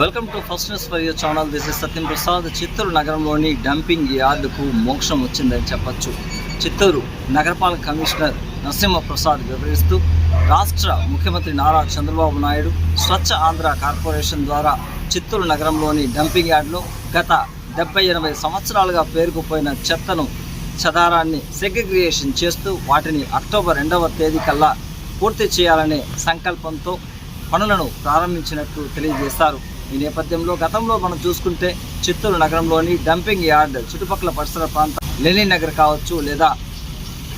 Welcome to first news for your channel. This is Satyam Prasad Chittoor నగరంలోని dumping యార్డుకు మోక్షం వచ్చిందని చెప్పొచ్చు. చిత్తూరు నగరపాలక కమిషనర్ నరసింహ ప్రసాద్ వివరిస్తూ రాష్ట్ర ముఖ్యమంత్రి నారా చంద్రబాబు నాయుడు స్వచ్ఛ ఆంధ్ర కార్పొరేషన్ ద్వారా చిత్తూరు నగరంలోని డంపింగ్ యార్డులో గత డెబ్బై ఎనభై సంవత్సరాలుగా పేరుకుపోయిన చెత్తను చదారాన్ని సెగ్రిగేషన్ చేస్తూ వాటిని అక్టోబర్ రెండవ తేదీ కల్లా పూర్తి చేయాలనే సంకల్పంతో పనులను ప్రారంభించినట్లు తెలియజేశారు. ఈ నేపథ్యంలో గతంలో మనం చూసుకుంటే చిత్తూరు నగరంలోని డంపింగ్ యార్డ్ చుట్టుపక్కల పరిసర ప్రాంతం లెనిన్ నగర్ కావచ్చు లేదా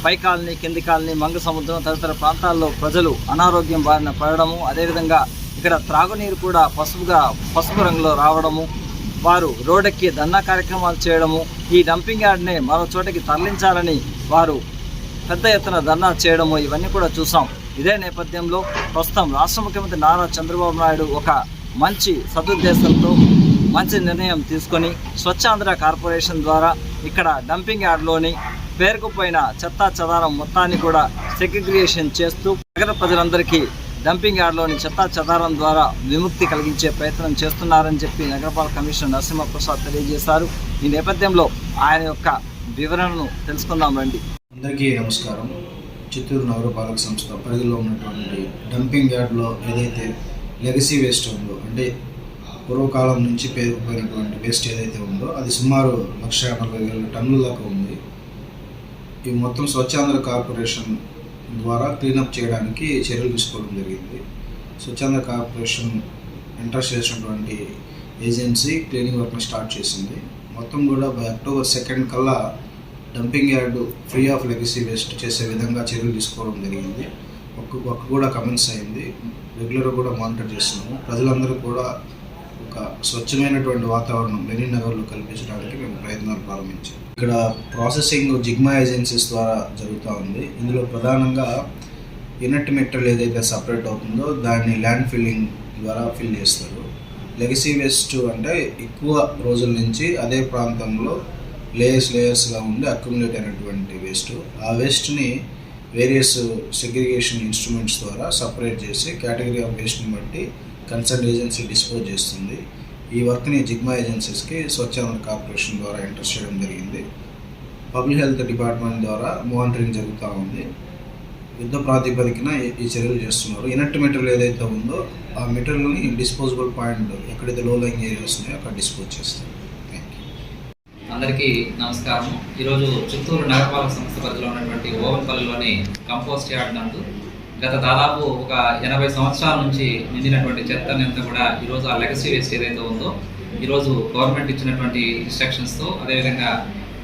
పై కాలనీ కింది కాలనీ మంగ సముద్రం తదితర ప్రాంతాల్లో ప్రజలు అనారోగ్యం బారిన పడడము అదేవిధంగా ఇక్కడ త్రాగునీరు కూడా పసుపుగా పసుపు రంగులో రావడము వారు రోడ్డెక్కి దన్నా కార్యక్రమాలు చేయడము ఈ డంపింగ్ యార్డ్ని మరో చోటకి తరలించాలని వారు పెద్ద ఎత్తున ధర్నా చేయడము ఇవన్నీ కూడా చూసాం. ఇదే నేపథ్యంలో ప్రస్తుతం రాష్ట్ర ముఖ్యమంత్రి నారా చంద్రబాబు నాయుడు ఒక మంచి సదుద్దేశంతో మంచి నిర్ణయం తీసుకొని స్వచ్ఛాంధ్ర కార్పొరేషన్ ద్వారా ఇక్కడ డంపింగ్ యార్డ్లోని పేరుకుపోయిన చెత్తా చెదారం మొత్తాన్ని కూడా సెగ్రిగేషన్ చేస్తూ నగర ప్రజలందరికీ డంపింగ్ యార్డ్లోని చెత్తా చెదారం ద్వారా విముక్తి కలిగించే ప్రయత్నం చేస్తున్నారని చెప్పి నగరపాలక కమిషనర్ నరసింహప్రసాద్ తెలియజేశారు. ఈ నేపథ్యంలో ఆయన యొక్క వివరణను తెలుసుకుందాం రండి. అందరికీ నమస్కారం. చిత్తూరు నగరపాలక సంస్థ పరిధిలో ఉన్నటువంటి డంపింగ్ యార్డ్లో ఏదైతే లెగసీ వేస్ట్ ఉందో అంటే పూర్వకాలం నుంచి పేరుకుపోయినటువంటి వేస్ట్ ఏదైతే ఉందో అది సుమారు లక్ష నలభై వేల టన్నుల దాకా ఉంది. ఈ మొత్తం స్వచ్ఛాంధ్ర కార్పొరేషన్ ద్వారా క్లీనప్ చేయడానికి చర్యలు తీసుకోవడం జరిగింది. స్వచ్ఛాంధ్ర కార్పొరేషన్ ఎంటర్ చేసినటువంటి ఏజెన్సీ క్లీనింగ్ వర్క్ని స్టార్ట్ చేసింది. మొత్తం కూడా బై అక్టోబర్ సెకండ్ కల్లా dumping yard free of legacy waste చేసే విధంగా చర్యలు తీసుకోవడం జరిగింది. ఒక్క ఒక్క కూడా కమెంట్స్ అయింది. రెగ్యులర్గా కూడా మానిటర్ చేస్తున్నాము. ప్రజలందరూ కూడా ఒక స్వచ్ఛమైనటువంటి వాతావరణం లెనిన్ నగర్లో కల్పించడానికి మేము ప్రయత్నాలు ప్రారంభించాం. ఇక్కడ ప్రాసెసింగ్ జిగ్మా ఏజెన్సీస్ ద్వారా జరుగుతూ ఉంది. ఇందులో ప్రధానంగా ఇనట్ మెటీరియల్ ఏదైతే సపరేట్ అవుతుందో దాన్ని ల్యాండ్ ఫిల్లింగ్ ద్వారా ఫిల్ చేస్తారు. లెగసీ వేస్ట్ అంటే ఎక్కువ రోజుల నుంచి అదే ప్రాంతంలో లేయర్స్ లేయర్స్గా ఉండి అక్యుములేట్ అయినటువంటి వేస్ట్ ఆ వేస్ట్ని వేరియస్ సెగ్రిగేషన్ ఇన్స్ట్రుమెంట్స్ ద్వారా సపరేట్ చేసి కేటగిరీ ఆఫ్ వేస్ట్ని బట్టి కన్సర్న్ ఏజెన్సీ డిస్పోజ్ చేస్తుంది. ఈ వర్క్ని జిగ్మా ఏజెన్సీస్కి స్వచ్ఛాంధ్ర కార్పొరేషన్ ద్వారా ఎంటర్ చేయడం జరిగింది. పబ్లిక్ హెల్త్ డిపార్ట్మెంట్ ద్వారా మానిటరింగ్ జరుగుతూ ఉంది. యుద్ధ ప్రాతిపదికన ఈ- చర్యలు చేస్తున్నారు. ఇనట్ మెటీరియల్ ఏదైతే ఉందో ఆ మెటీరియల్ని డిస్పోజబుల్ పాయింట్ ఎక్కడైతే లో లైంగ్ ఏరియాస్ ఉన్నాయో అక్కడ డిస్పోజ్ చేస్తారు. అందరికీ నమస్కారం ఈరోజు చిత్తూరు నగరపాలక సంస్థ పరిధిలో ఉన్నటువంటి ఓవన్పల్లిలోని కంపోస్ట్ యార్డ్ నందు గత దాదాపు ఒక ఎనభై సంవత్సరాల నుంచి నిండినటువంటి చెత్తని అంతా కూడా ఈరోజు ఆ లెగసీ వేస్ట్ ఏదైతే ఉందో ఈరోజు గవర్నమెంట్ ఇచ్చినటువంటి ఇన్స్ట్రక్షన్స్తో అదేవిధంగా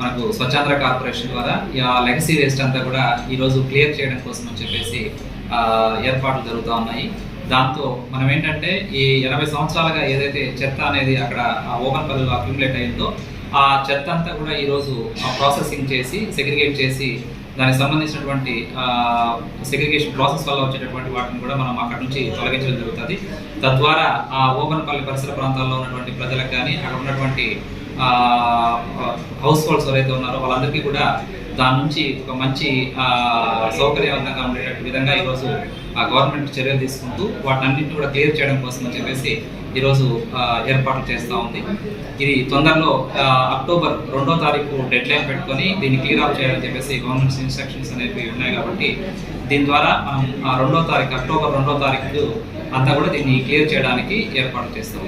మనకు స్వచ్ఛాంధ్ర కార్పొరేషన్ ద్వారా ఆ లెగసీ వేస్ట్ అంతా కూడా ఈరోజు క్లియర్ చేయడం కోసం అని చెప్పేసి ఏర్పాట్లు జరుగుతూ ఉన్నాయి. దాంతో మనం ఏంటంటే ఈ ఎనభై సంవత్సరాలుగా ఏదైతే చెత్త అనేది అక్కడ ఆ ఓపెన్ పల్లిలో అక్యుములేట్ అయిందో ఆ చెత్త అంతా కూడా ఈరోజు ప్రాసెసింగ్ చేసి సెగ్రిగేట్ చేసి దానికి సంబంధించినటువంటి సెగ్రిగేషన్ ప్రాసెస్ వల్ల వచ్చేటటువంటి వాటిని కూడా మనం అక్కడ నుంచి తొలగించడం జరుగుతుంది. తద్వారా ఆ ఓపెన్పల్లి పరిసర ప్రాంతాల్లో ఉన్నటువంటి ప్రజలకు కానీ అక్కడ ఉన్నటువంటి హౌస్ హోల్డ్స్ ఎవరైతే ఉన్నారో వాళ్ళందరికీ కూడా దాని నుంచి ఒక మంచి సౌకర్యవంతంగా ఉండేటట్టు విధంగా ఈరోజు ఆ గవర్నమెంట్ చర్యలు తీసుకుంటూ వాటన్నింటిని కూడా క్లియర్ చేయడం కోసం అని చెప్పేసి ఈరోజు ఏర్పాట్లు చేస్తూ ఉంది. ఇది తొందరలో అక్టోబర్ రెండో తారీఖు డెడ్ లైన్ పెట్టుకొని దీన్ని క్లియర్ ఆఫ్ చేయాలని చెప్పేసి గవర్నమెంట్ ఇన్స్ట్రక్షన్స్ అనేవి ఉన్నాయి కాబట్టి దీని ద్వారా మనం ఆ రెండో తారీఖు అక్టోబర్ రెండో తారీఖు అంతా కూడా దీన్ని క్లియర్ చేయడానికి ఏర్పాటు చేస్తాం